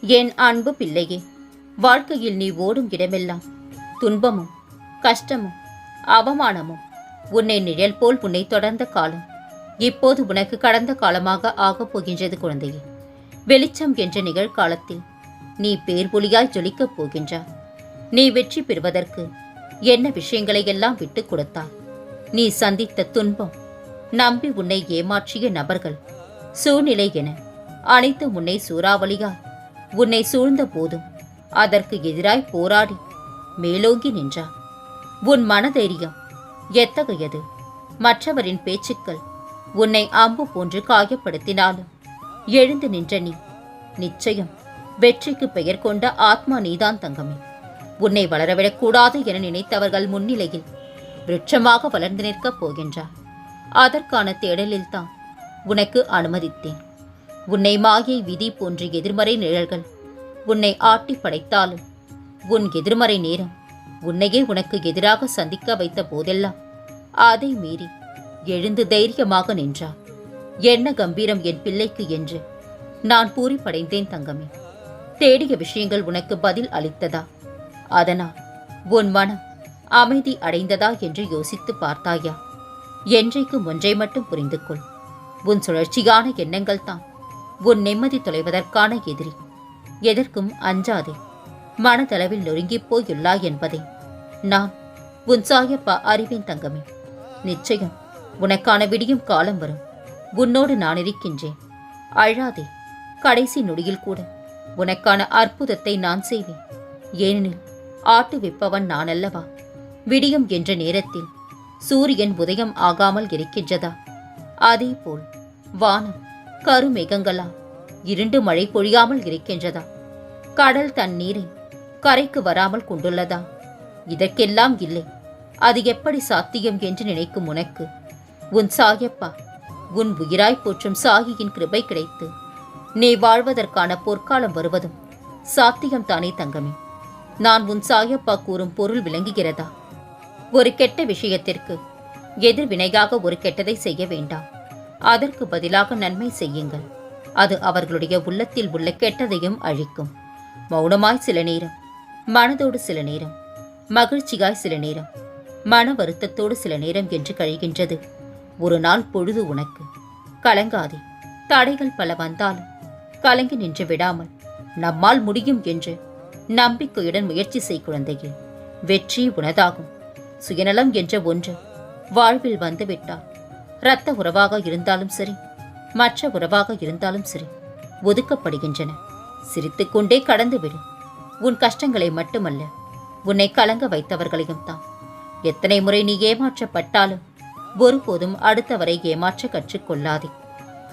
என் அன்பு பிள்ளையே வாழ்க்கையில் நீ ஓடும் இடமெல்லாம் துன்பமும் கஷ்டமும் அவமானமும் உன்னை நிழல் போல் உன்னை தொடர்ந்த காலம் இப்போது உனக்கு கடந்த காலமாக ஆகப் போகின்றது குழந்தையே. வெளிச்சம் என்ற நிகழ்காலத்தில் நீ பேர்பொலியாய் ஜொலிக்கப் போகின்றாய். நீ வெற்றி பெறுவதற்கு என்ன விஷயங்களை எல்லாம் விட்டுக் கொடுத்தாய்? நீ சந்தித்த துன்பம் நம்பி உன்னை ஏமாற்றிய நபர்கள் சூழ்நிலை என அனைத்து உன்னை சூறாவளியாய் உன்னை சூழ்ந்த போதும். அதற்கு எதிராய் போராடி மேலோங்கி நின்றார் உன் மனதைரியம் எத்தகையது? மற்றவரின் பேச்சுக்கள் உன்னை அம்பு போன்று காயப்படுத்தினாலும். எழுந்து நின்ற நீ நிச்சயம் வெற்றிக்கு பெயர் கொண்ட ஆத்மா நீதான் தங்கமே. உன்னை வளரவிடக்கூடாது என நினைத்தவர்கள் முன்னிலையில் விருட்சமாக வளர்ந்து நிற்கப் போகின்றார் அதற்கான தேடலில்தான் உனக்கு அனுமதித்தேன். உன்னை மாயை விதி போன்ற எதிர்மறை நிழல்கள் உன்னை ஆட்டி படைத்தாலும் உன் எதிர்மறை நேரம் உன்னையே உனக்கு எதிராக சந்திக்க வைத்த போதெல்லாம் அதை மீறி எழுந்து தைரியமாக நின்றார் என்ன கம்பீரம் என் பிள்ளைக்கு என்று நான் பூரிப்படைந்தேன் தங்கமே. தேடிய விஷயங்கள் உனக்கு பதில் அளித்ததா? அதனால் உன் மனம் அமைதி அடைந்ததா என்று யோசித்து பார்த்தாயா? என்றைக்கும் ஒன்றை மட்டும் புரிந்து கொள் உன் சுழற்சியான எண்ணங்கள் தான் உன் நிம்மதி தொலைவதற்கான எதிரி. எதற்கும் அஞ்சாதே. மனதளவில் நொறுங்கிப் போயுள்ளாய் என்பதை. நான் உன் சாயப்பா அறிவேன் தங்கமே. நிச்சயம் உனக்கான விடியும் காலம் வரும். உன்னோடு நான் இருக்கின்றேன். அழாதே. கடைசி நொடியில் கூட உனக்கான அற்புதத்தை நான் செய்வேன். ஏனெனில் ஆட்டு விப்பவன் நான் அல்லவா விடியும் என்ற நேரத்தில் சூரியன் உதயம் ஆகாமல் இருக்கின்றதா? அதேபோல் வானம் கருமேகங்களா இருண்டு மழை பொழியாமல் இருக்கின்றதா? கடல் தண்ணீரை கரைக்கு வராமல் கொண்டுள்ளதா? இதற்கெல்லாம் இல்லை. அது எப்படி சாத்தியம் என்று நினைக்கும் உனக்கு? உன் சாயப்பா உன் உயிராய் போற்றும் சாகியின் கிருபை கிடைத்து நீ வாழ்வதற்கான பொற்காலம் வருவதும் சாத்தியம் தானே தங்கமே. நான் உன் சாயப்பா கூறும் பொருள் விளங்குகிறதா? ஒரு கெட்ட விஷயத்திற்கு எதிர்வினையாக ஒரு கெட்டதை செய்ய வேண்டாம் அதற்கு பதிலாக நன்மை செய்யுங்கள். அது அவர்களுடைய உள்ளத்தில் உள்ள கெட்டதையும் அழிக்கும். மௌனமாய் சில நேரம் மனதோடு சில நேரம் மகிழ்ச்சியாய் சில நேரம் மன வருத்தத்தோடு சில நேரம் என்று கழிகின்றது. ஒரு நாள் பொழுது உனக்கு. கலங்காதே. தடைகள் பல வந்தாலும் கலங்கி நின்று விடாமல் நம்மால் முடியும் என்று நம்பிக்கையுடன் முயற்சி செய் குழந்தையே. வெற்றி உனதாகும். சுயநலம் என்ற ஒன்று வாழ்வில் வந்துவிட்டால் இரத்த உறவாக இருந்தாலும் சரி மற்ற உறவாக இருந்தாலும் சரி ஒதுக்கப்படுகின்றன. சிரித்துக்கொண்டே கடந்துவிடும் உன் கஷ்டங்களை மட்டுமல்ல உன்னை கலங்க வைத்தவர்களையும் தான். எத்தனை முறை நீ ஏமாற்றப்பட்டாலும் ஒருபோதும் அடுத்தவரை ஏமாற்ற கற்றுக்கொள்ளாதே.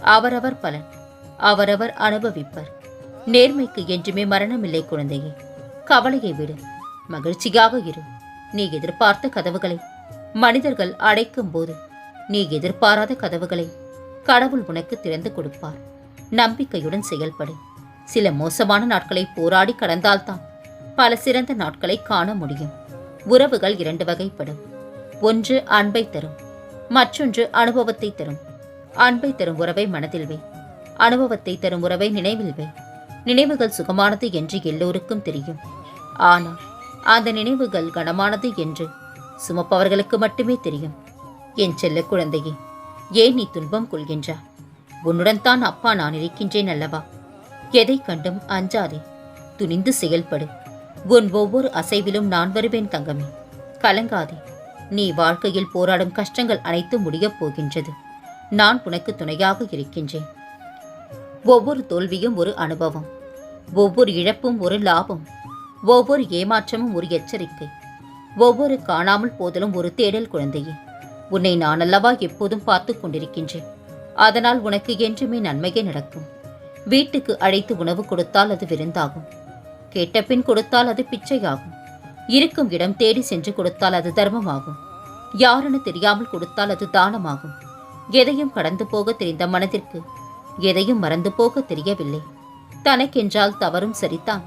அவரவர் பலன் அவரவர் அனுபவிப்பர். நேர்மைக்கு என்றுமே மரணமில்லை குழந்தையே. கவலையை விடு மகிழ்ச்சியாக இரு. நீ எதிர்பார்த்த கதவுகளை மனிதர்கள் அடைக்கும் போது நீ எதிர்பாராத கதவுகளை. கடவுள் உனக்கு திறந்து கொடுப்பார். நம்பிக்கையுடன் செயல்படு. சில மோசமான நாட்களை போராடி கடந்தால்தான் பல சிறந்த நாட்களை காண முடியும். உறவுகள் இரண்டு வகைப்படும். ஒன்று அன்பை தரும். மற்றொன்று அனுபவத்தை தரும். அன்பை தரும் உறவை மனதில் வை. அனுபவத்தை தரும் உறவை நினைவில் வை. நினைவுகள் சுகமானது என்று எல்லோருக்கும் தெரியும். ஆனால் அந்த நினைவுகள் கனமானது என்று சுமப்பவர்களுக்கு மட்டுமே தெரியும். என் செல்ல குழந்தையே ஏன் நீ துன்பம் கொள்கின்றா உன்னுடன் தான் அப்பா நான் இருக்கின்றேன் அல்லவா? எதை கண்டும் அஞ்சாதே துணிந்து செயல்படு. உன் ஒவ்வொரு அசைவிலும் நான் வருவேன் தங்கமே. கலங்காதே நீ வாழ்க்கையில் போராடும் கஷ்டங்கள் அனைத்தும் முடியப் போகின்றது. நான் உனக்கு துணையாக இருக்கின்றேன். ஒவ்வொரு தோல்வியும் ஒரு அனுபவம். ஒவ்வொரு இழப்பும் ஒரு லாபம். ஒவ்வொரு ஏமாற்றமும் ஒரு எச்சரிக்கை. ஒவ்வொரு காணாமல் போதலும் ஒரு தேடல் குழந்தையே. உன்னை நான் அல்லவா எப்போதும் பார்த்து கொண்டிருக்கின்றேன். அதனால் உனக்கு என்றுமே நன்மையே நடக்கும். வீட்டுக்கு அழைத்து உணவு கொடுத்தால் அது விருந்தாகும். கேட்ட பின் கொடுத்தால் அது பிச்சையாகும். இருக்கும் இடம் தேடி சென்று கொடுத்தால் அது தர்மமாகும். யாருன்னு தெரியாமல் கொடுத்தால் அது தானமாகும். எதையும் கடந்து போக தெரிந்த மனதிற்கு எதையும் மறந்து போக தெரியவில்லை. தனக்கென்றால் தவறும் சரிதான்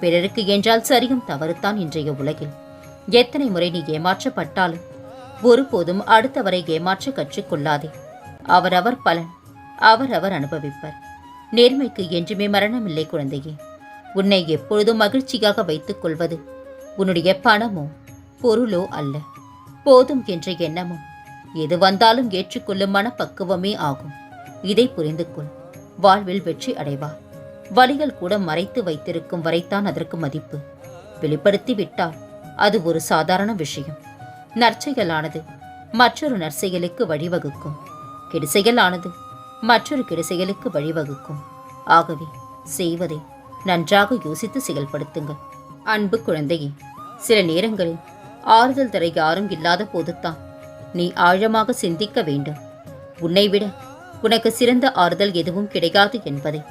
பிறருக்கு என்றால் சரியும் தவறுதான் இன்றைய உலகில். எத்தனை முறை நீ ஏமாற்றப்பட்டாலும் ஒருபோதும் அடுத்தவரை ஏமாற்ற கற்றுக்கொள்ளாதே. அவரவர் பலன் அவரவர் அனுபவிப்பர். நேர்மைக்கு என்றுமே மரணமில்லை குழந்தையே. உன்னை எப்பொழுதும் மகிழ்ச்சியாக வைத்துக் கொள்வது உன்னுடைய பணமோ பொருளோ அல்ல. போதும் என்ற எண்ணமும் எது வந்தாலும் ஏற்றுக்கொள்ளும் மனப்பக்குவமே ஆகும். இதை புரிந்து கொள். வாழ்வில் வெற்றி அடைவா. வழிகள் கூட மறைத்து வைத்திருக்கும் வரைத்தான் அதற்கு மதிப்பு. வெளிப்படுத்தி விட்டால் அது ஒரு சாதாரண விஷயம். நற்செயலானது. மற்றொரு நற்செயலுக்கு வழிவகுக்கும். கெடுசெயலானது மற்றொரு கெடுசெயலுக்கு வழிவகுக்கும். ஆகவே செய்வதை நன்றாக யோசித்து செயல்படுத்துங்கள். அன்பு குழந்தையே சில நேரங்களில் ஆறுதல் தர யாரும் இல்லாத போதுதான் நீ ஆழமாக சிந்திக்க வேண்டும். உன்னை விட உனக்கு சிறந்த ஆறுதல் எதுவும் கிடைக்காது என்பதை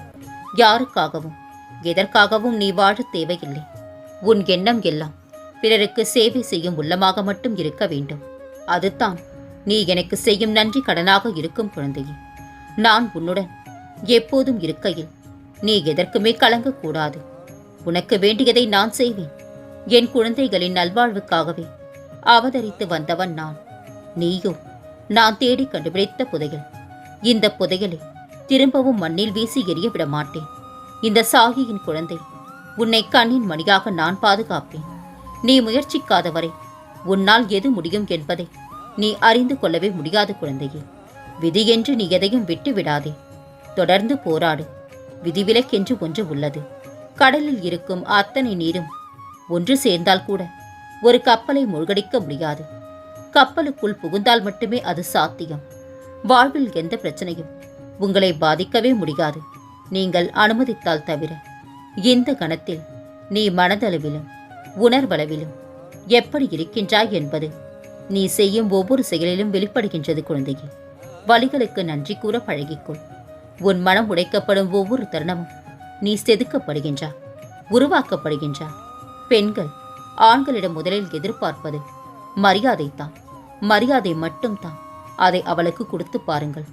யாருக்காகவும் எதற்காகவும் நீ வாழத் தேவையில்லை. உன் எண்ணம் எல்லாம் பிறருக்கு சேவை செய்யும் உள்ளமாக மட்டும் இருக்க வேண்டும். அதுதான் நீ எனக்கு செய்யும் நன்றி கடனாக இருக்கும் குழந்தையே. நான் உன்னுடன் எப்போதும் இருக்கையில் நீ எதற்குமே கலங்கக்கூடாது. உனக்கு வேண்டியதை நான் செய்வேன். என் குழந்தைகளின் நல்வாழ்வுக்காகவே அவதரித்து வந்தவன் நான். நீயோ நான் தேடி கண்டுபிடித்த புதையல். இந்த புதையலை திரும்பவும் மண்ணில் வீசி எறிய விட மாட்டேன் இந்த சாகியின் குழந்தை உன்னை கண்ணின் மணியாக நான் பாதுகாப்பேன். நீ முயற்சிக்காதவரை உன்னால் எது முடியும் என்பதை நீ அறிந்து கொள்ளவே முடியாது குழந்தையே. விதி என்று நீ எதையும் விட்டு விடாதே தொடர்ந்து போராடு. விதிவிலக்கென்று ஒன்று உள்ளது. கடலில் இருக்கும் அத்தனை நீரும் ஒன்று சேர்ந்தால் கூட ஒரு கப்பலை மூழ்கடிக்க முடியாது. கப்பலுக்குள் புகுந்தால் மட்டுமே அது சாத்தியம். வாழ்வில் எந்த பிரச்சனையும் உங்களை பாதிக்கவே முடியாது. நீங்கள் அனுமதித்தால் தவிர இந்த கணத்தில் நீ மனதளவிலும் உணர்வளவிலும். எப்படி இருக்கின்றாய்? என்பது நீ செய்யும் ஒவ்வொரு செயலிலும் வெளிப்படுகின்றது குழந்தையே. வழிகளுக்கு நன்றி கூற பழகிக்கொள். உன் மனம் உடைக்கப்படும் ஒவ்வொரு தருணமும் நீ செதுக்கப்படுகின்றா உருவாக்கப்படுகின்றா. பெண்கள் ஆண்களிடம் முதலில் எதிர்பார்ப்பது மரியாதை தான் மரியாதை மட்டும்தான். அதை அவளுக்கு கொடுத்து பாருங்கள்.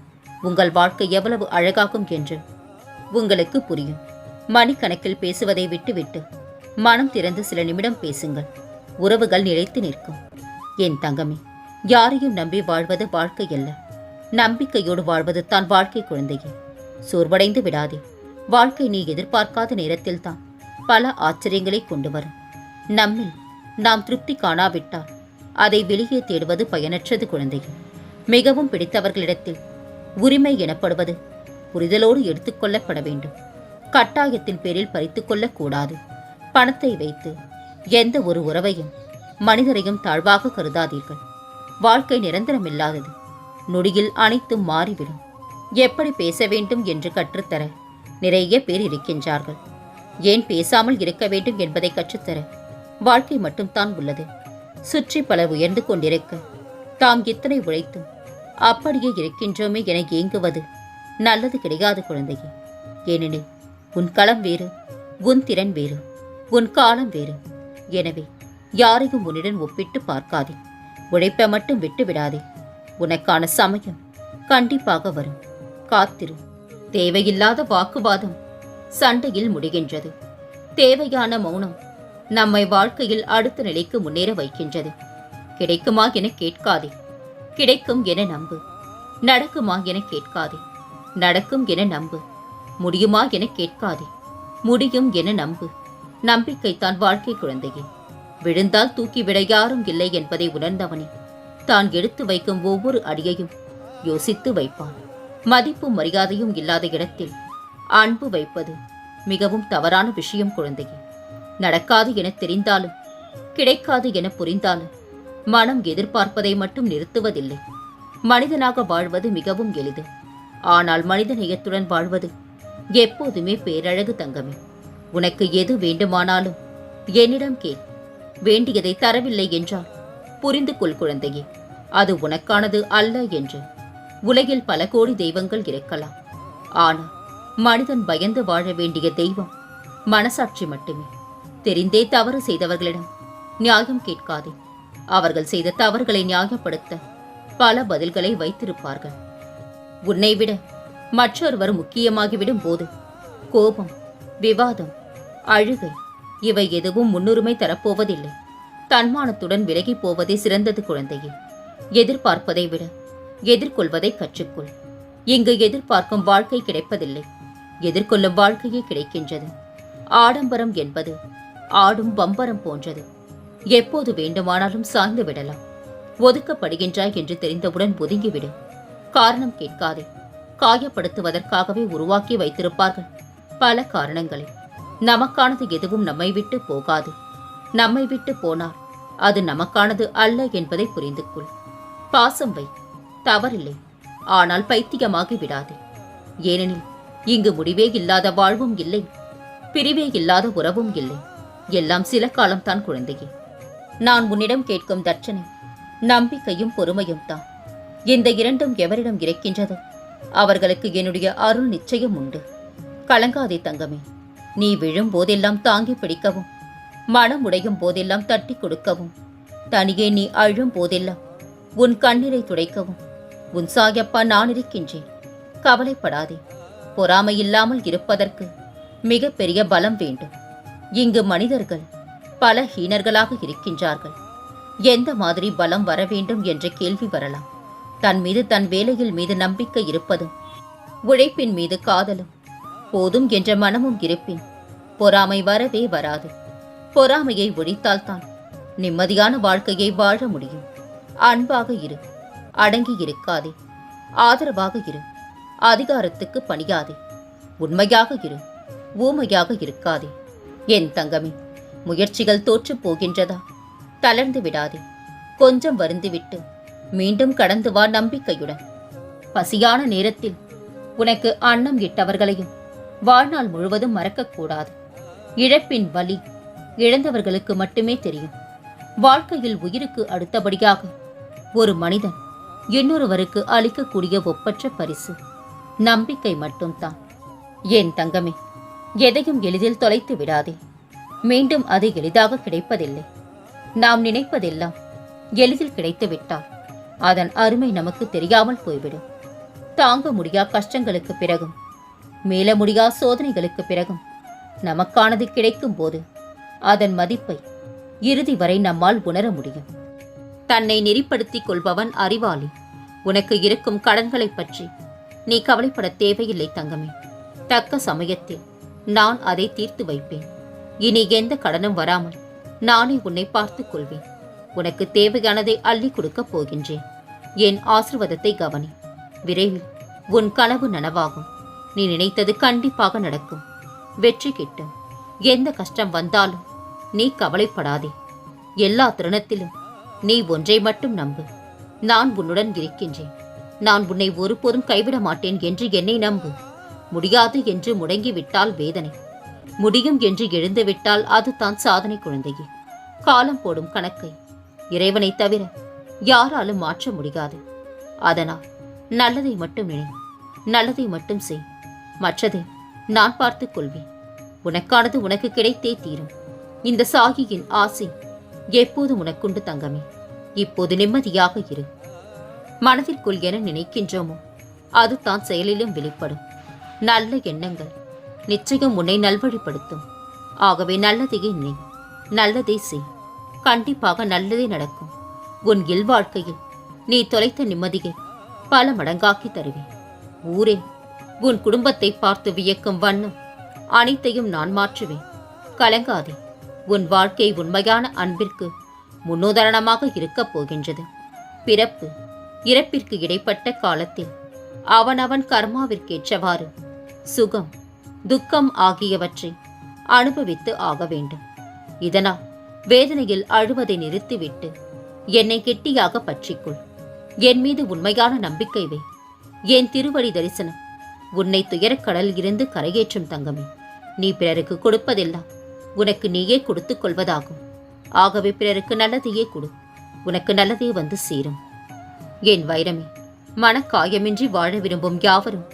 உங்கள் வாழ்க்கை எவ்வளவு அழகாகும் என்று. உங்களுக்கு புரியும். மணிக்கணக்கில் பேசுவதை விட்டுவிட்டு மனம் திறந்து சில நிமிடம் பேசுங்கள். உறவுகள் நிலைத்து நிற்கும். என் தங்கமே யாரையும் நம்பி வாழ்வது வாழ்க்கை அல்ல. நம்பிக்கையோடு வாழ்வது தான் வாழ்க்கை குழந்தையே. சோர்வடைந்து விடாதே. வாழ்க்கை நீ எதிர்பார்க்காத நேரத்தில் தான் பல ஆச்சரியங்களை கொண்டு வரும். நம்மில் நாம் திருப்தி காணாவிட்டால் அதை வெளியே தேடுவது பயனற்றது குழந்தையே. மிகவும் பிடித்தவர்களிடத்தில் உரிமை எனப்படுவது புரிதலோடு எடுத்துக்கொள்ளப்பட வேண்டும். கட்டாயத்தின் பேரில் பறித்துக் கொள்ளக்கூடாது பணத்தை வைத்து எந்த ஒரு உறவையும் மனிதரையும் தாழ்வாக கருதாதீர்கள். வாழ்க்கை நிரந்தரமில்லாதது. நொடியில் அனைத்தும் மாறிவிடும். எப்படி பேச வேண்டும் என்று கற்றுத்தர நிறைய பேர் இருக்கின்றார்கள். ஏன் பேசாமல் இருக்க வேண்டும் என்பதை கற்றுத்தர வாழ்க்கை மட்டும்தான் உள்ளது. சுற்றி பல உயர்ந்து கொண்டிருக்க தாம் இத்தனை உழைத்தும் அப்படியே இருக்கின்றோமே என ஏங்குவது நல்லது கிடையாது குழந்தையே. ஏனெனில் உன் களம் வேறு உன் திறன் வேறு. உன் காலம் வேறு. எனவே யாரையும் உன்னிடம் ஒப்பிட்டு பார்க்காதே. உழைப்பை மட்டும் விட்டு விடாதே. உனக்கான சமயம் கண்டிப்பாக வரும். காத்திரு. தேவையில்லாத வாக்குவாதம் சண்டையில் முடிகின்றது. தேவையான மௌனம் நம்மை வாழ்க்கையில் அடுத்த நிலைக்கு முன்னேற வைக்கின்றது. கிடைக்குமா என கேட்காதே. கிடைக்கும் என நம்பு. நடக்குமா என கேட்காதே. நடக்கும் என நம்பு. முடியுமா என கேட்காதே. முடியும் என நம்பு. நம்பிக்கைத்தான் வாழ்க்கை குழந்தையே. விழுந்தால் தூக்கிவிட யாரும் இல்லை என்பதை உணர்ந்தவனே. தான் எடுத்து வைக்கும் ஒவ்வொரு அடியையும் யோசித்து வைப்பான். மதிப்பும் மரியாதையும் இல்லாத இடத்தில் அன்பு வைப்பது மிகவும் தவறான விஷயம் குழந்தையே. நடக்காது என தெரிந்தாலும் கிடைக்காது என புரிந்தாலும் மனம் எதிர்பார்ப்பதை மட்டும் நிறுத்துவதில்லை. மனிதனாக வாழ்வது மிகவும் எளிது. ஆனால் மனித நேயத்துடன் வாழ்வது எப்போதுமே பேரழகு தங்கமே. உனக்கு எது வேண்டுமானாலும். என்னிடம் கேள். வேண்டியதை தரவில்லை என்றால் புரிந்து கொள் குழந்தையே. அது உனக்கானது அல்ல என்று. உலகில் பல கோடி தெய்வங்கள் இருக்கலாம். ஆனால் மனிதன் பயந்து வாழ வேண்டிய தெய்வம் மனசாட்சி மட்டுமே. தெரிந்தே தவறு செய்தவர்களிடம் நியாயம் கேட்காதே. அவர்கள் செய்த தவறுகளை நியாயப்படுத்த பல பதில்களை வைத்திருப்பார்கள். உன்னை விட மற்றொருவர் முக்கியமாகிவிடும் போது கோபம் விவாதம் அழுகை. இவை எதுவும் முன்னுரிமை தரப்போவதில்லை. தன்மானத்துடன் விலகிப் போவதே சிறந்தது குழந்தையே. எதிர்பார்ப்பதை விட எதிர்கொள்வதை கற்றுக்கொள். இங்கு எதிர்பார்க்கும் வாழ்க்கை கிடைப்பதில்லை. எதிர்கொள்ளும் வாழ்க்கையே கிடைக்கின்றது. ஆடம்பரம் என்பது ஆடும் பம்பரம் போன்றது. எப்போது வேண்டுமானாலும் சாய்ந்து விடலாம். ஒதுக்கப்படுகின்றாய் என்று தெரிந்தவுடன் ஒதுங்கிவிடு. காரணம் கேட்காதே. காயப்படுத்துவதற்காகவே உருவாக்கி வைத்திருப்பார்கள். பல காரணங்களை. நமக்கானது எதுவும் நம்மை விட்டு போகாது. நம்மை விட்டு போனால் அது நமக்கானது அல்ல என்பதை புரிந்து கொள். பாசம் வை. தவறில்லை. ஆனால் பைத்தியமாகி விடாதே. ஏனெனில் இங்கு முடிவே இல்லாத வாழ்வும் இல்லை. பிரிவே இல்லாத உறவும் இல்லை. எல்லாம் சில காலம்தான் குழந்தையே. நான் உன்னிடம் கேட்கும் தட்சணை நம்பிக்கையும் பொறுமையும் தான். இந்த இரண்டும் எவரிடம் இருக்கின்றதோ? அவர்களுக்கு என்னுடைய அருள் நிச்சயம் உண்டு. கலங்காதே தங்கமே. நீ விழும் போதெல்லாம் தாங்கி பிடிக்கவும். மனம் உடையும் போதெல்லாம் தட்டி கொடுக்கவும். தனியே நீ அழும் போதெல்லாம் உன் கண்ணீரை துடைக்கவும். உன் சாயப்பா நான் இருக்கின்றேன். கவலைப்படாதே. பொறாமை இல்லாமல் இருப்பதற்கு மிகப்பெரிய பலம் வேண்டும். இங்கு மனிதர்கள் பல ஹீனர்களாக இருக்கின்றார்கள். எந்த மாதிரி பலம் வர வேண்டும் என்ற கேள்வி வரலாம். தன் மீது தன் வேலையில் மீது நம்பிக்கை இருப்பதும் உழைப்பின் மீது காதலும் போதும் என்ற மனமும் இருப்பின் பொறாமை வரவே வராது. பொறாமையை ஒழித்தால்தான் நிம்மதியான வாழ்க்கையை வாழ முடியும். அன்பாக இரு அடங்கி இருக்காதே. ஆதரவாக இரு அதிகாரத்துக்கு பணியாதே. உண்மையாக இரு ஊமையாக இருக்காதே. என் தங்கமே முயற்சிகள் தோற்று போகின்றதா? தளர்ந்து விடாதே. கொஞ்சம் வருந்துவிட்டு மீண்டும் கடந்து வா நம்பிக்கையுடன். பசியான நேரத்தில் உனக்கு அன்னம் இட்டவர்களையும் வாழ்நாள் முழுவதும் மறக்கக்கூடாது. இழப்பின் வலி இழந்தவர்களுக்கு மட்டுமே தெரியும். வாழ்க்கையில் உயிருக்கு அடுத்தபடியாக ஒரு மனிதன் இன்னொருவருக்கு அளிக்கக்கூடிய ஒப்பற்ற பரிசு நம்பிக்கை மட்டும்தான். ஏன் தங்கமே எதையும் எளிதில் தொலைத்து விடாதே. மீண்டும் அது எளிதாக கிடைப்பதில்லை. நாம் நினைப்பதெல்லாம் எளிதில் கிடைத்துவிட்டால் அதன் அருமை நமக்கு தெரியாமல் போய்விடும். தாங்க முடியா கஷ்டங்களுக்கு பிறகும். மீள முடியா சோதனைகளுக்கு பிறகும் நமக்கானது கிடைக்கும் போது அதன் மதிப்பை இறுதி வரை நம்மால் உணர முடியும். தன்னை நெறிப்படுத்திக் கொள்பவன் அறிவாளி உனக்கு இருக்கும் கடன்களைப் பற்றி நீ கவலைப்பட தேவையில்லை தங்கமே. தக்க சமயத்தில் நான் அதை தீர்த்து வைப்பேன். இனி எந்த கடனும் வராமல் நானே உன்னை பார்த்துக் கொள்வேன். உனக்கு தேவையானதை அள்ளி கொடுக்கப் போகின்றேன். என் ஆசிர்வாதத்தை கவனி. விரைவில் உன் கனவு நனவாகும். நீ நினைத்தது கண்டிப்பாக நடக்கும். வெற்றி கிட்டும். எந்த கஷ்டம் வந்தாலும் நீ கவலைப்படாதே. எல்லா தருணத்திலும் நீ ஒன்றை மட்டும் நம்பு. நான் உன்னுடன் இருக்கின்றேன். நான் உன்னை ஒருபோதும் கைவிட மாட்டேன் என்று என்னை நம்பு. முடியாது என்று முடங்கிவிட்டால் வேதனை. முடியும் என்று எழுந்துவிட்டால் அதுதான் சாதனை குழந்தையே. காலம் போடும் கணக்கை. இறைவனை தவிர யாராலும் மாற்ற முடியாது. அதனால் நல்லதை மட்டும் நினை. நல்லதை மட்டும் செய். மற்றதை நான் பார்த்துக் கொள்வேன். உனக்கானது உனக்கு கிடைத்தே தீரும். இந்த சாகியின் ஆசை எப்போது உனக்குண்டு தங்கமே. இப்போது நிம்மதியாக இரு. மனதிற்குள் என நினைக்கின்றோமோ? அது தான் செயலிலும் வெளிப்படும். நல்ல எண்ணங்கள் நிச்சயம் உன்னை நல்வழிப்படுத்தும். ஆகவே நல்லதையே நினை நல்லதை செய். கண்டிப்பாக நல்லதே நடக்கும். உன் இல்வாழ்க்கையில் நீ தொலைத்த நிம்மதியை பல மடங்காக்கி தருவேன். ஊரே உன் குடும்பத்தை பார்த்து வியக்கும் வண்ணம். அனைத்தையும் நான் மாற்றுவேன். கலங்காதே. உன் வாழ்க்கை உண்மையான அன்பிற்கு முன்னுதாரணமாக இருக்கப் போகின்றது. பிறப்பு. இறப்பிற்கு இடைப்பட்ட காலத்தில் அவனவன் கர்மாவிற்கேற்றவாறு சுகம் துக்கம் ஆகியவற்றை அனுபவித்து ஆக வேண்டும். இதனால் வேதனையில் அழுவதை நிறுத்திவிட்டு என்னை கெட்டியாக பற்றிக்கொள். என் மீது உண்மையான நம்பிக்கை வை. என் திருவடி தரிசனம் உன்னை துயரக்கடல் இருந்து கரையேற்றும் தங்கமே. நீ பிறருக்கு கொடுப்பதெல்லாம் உனக்கு நீயே கொடுத்துக் கொள்வதாகும். ஆகவே பிறருக்கு நல்லதையே கொடு. உனக்கு நல்லதே வந்து சேரும். என் வைரமே மனக்காயமின்றி வாழ விரும்பும் யாவரும்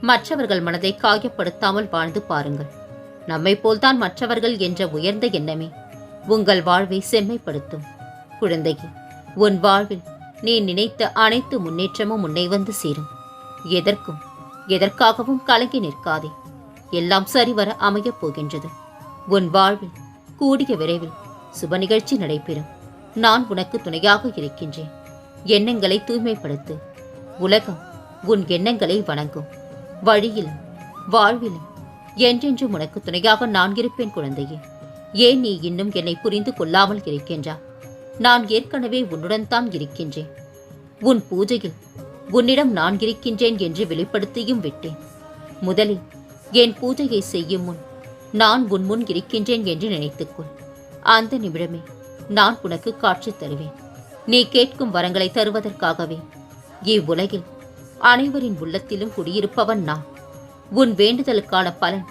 மற்றவர்கள் மனதை காயப்படுத்தாமல் வாழ்ந்து பாருங்கள். நம்மை போல்தான் மற்றவர்கள் என்ற உயர்ந்த எண்ணமே உங்கள் வாழ்வை செம்மைப்படுத்தும். குழந்தையே உன் வாழ்வில் நீ நினைத்த அனைத்து முன்னேற்றமும் உன்னை வந்து சேரும். எதற்கும் எதற்காகவும் கலங்கி நிற்காதே. எல்லாம் சரிவர அமையப் போகின்றது. உன் வாழ்வில் கூடிய விரைவில் சுப நிகழ்ச்சி நடைபெறும். நான் உனக்கு துணையாக இருக்கின்றேன். எண்ணங்களை தூய்மைப்படுத்து. உலகம் உன் எண்ணங்களை வணங்கும். வழியிலும் வாழ்விலும் என்றென்றும் உனக்கு துணையாக நான் இருப்பேன் குழந்தையே. ஏன் நீ இன்னும் என்னை புரிந்து கொள்ளாமல் இருக்கின்றா? நான் ஏற்கனவே உன்னுடன் தான் இருக்கின்றேன். உன் பூஜையில் உன்னிடம் நான் இருக்கின்றேன் என்று வெளிப்படுத்தியும் விட்டேன். முதலில் என் பூஜையை செய்யும் முன் நான் உன் முன் இருக்கின்றேன் என்று நினைத்துக்கொள். அந்த நிமிடமே நான் உனக்கு காட்சி தருவேன். நீ கேட்கும் வரங்களை தருவதற்காகவே. இவ்வுலகில் அனைவரின் உள்ளத்திலும் குடியிருப்பவன் நான். உன் வேண்டுதலுக்கான பலன்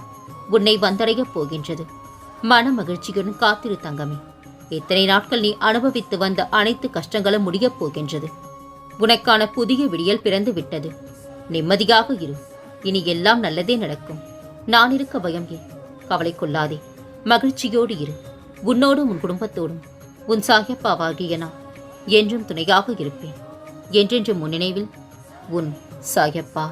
உன்னை வந்தடையப் போகின்றது. மன மகிழ்ச்சியுடன் காத்திரு தங்கமே. இத்தனை நாட்கள் நீ அனுபவித்து வந்த அனைத்து கஷ்டங்களும் முடியப் போகின்றது. உனக்கான புதிய விடியல் பிறந்து விட்டது நிம்மதியாக இரு. இனி எல்லாம் நல்லதே நடக்கும். நான் இருக்க பயம் ஏன்? கவலை கொள்ளாதே. மகிழ்ச்சியோடு இரு. உன்னோடும் உன் குடும்பத்தோடும். உன் சாயப்பாவாகிய நான் என்றும் துணையாக இருப்பேன். என்றென்றும் முன்னினைவில் நினைவில் உன் சாயப்பா.